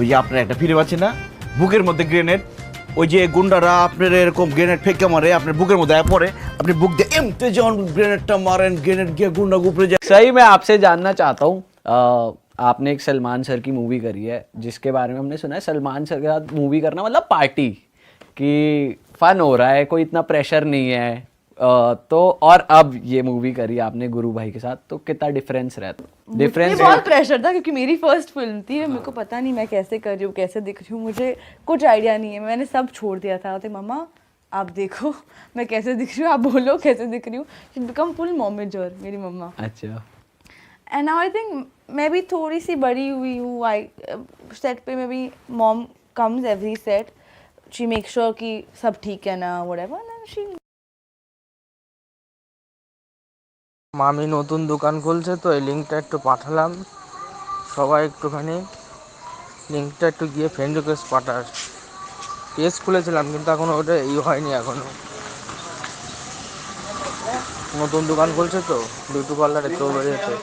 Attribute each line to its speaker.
Speaker 1: ওই যে আপনার একটা ফিল্ম আছে না বুকের মধ্যে গ্রেনেড ওই যে গুন্ডারা আপনার এরকম গ্রেনেড ফেঁকে মারে আপনার বুকের মধ্যে আয়া পড়ে আপনি বুক দিয়ে এমতে যখন গ্রেনেডটা মারেন গ্রেনেড গিয়ে গুন্ডা উপরে যায়
Speaker 2: सही मैं आपसे जानना चाहता हूँ अ, आपने एक सलमान सर की मूवी करी है जिसके बारे में हमने सुना है सलमान सर के साथ मूवी करना मतलब पार्टी कि फन हो रहा है कोई इतना प्रेशर नहीं है अ, तो और अब ये मूवी करी आपने गुरु भाई के साथ तो कितना डिफरेंस रहता? डिफरेंस
Speaker 3: बहुत प्रेशर था क्योंकि मेरी फ़र्स्ट फ़िल्म थी हाँ। मेरे को पता नहीं मैं कैसे कर रही हूँ कैसे दिख रही हूँ मुझे कुछ आइडिया नहीं है। मैंने सब छोड़ दिया था तो मम्मा आप देखो मैं कैसे दिख रही हूँ आप बोलो कैसे दिख रही हूँ। बिकम फुल मोमेजर मेरी मम्मा।
Speaker 2: अच्छा।
Speaker 3: एंड नाउ आई थिंक मैं भी थोड़ी सी बड़ी हुई हूँ आई सेट पे मैं भी mom comes every set she make sure कि सब ठीक है ना वट शी
Speaker 4: মামি নতুন দোকান খুলছে তো, এই লিঙ্কটা একটু পাঠালাম। সবাই একটুখানি লিঙ্কটা একটু গিয়ে ফ্রেন্ড রিকোয়েস্ট পাঠার পেজ খুলেছিলাম, কিন্তু এখনও ওটা ই হয়নি এখনও নতুন দোকান খুলছে তো বিউটি পার্লারে তো বেরিয়েছে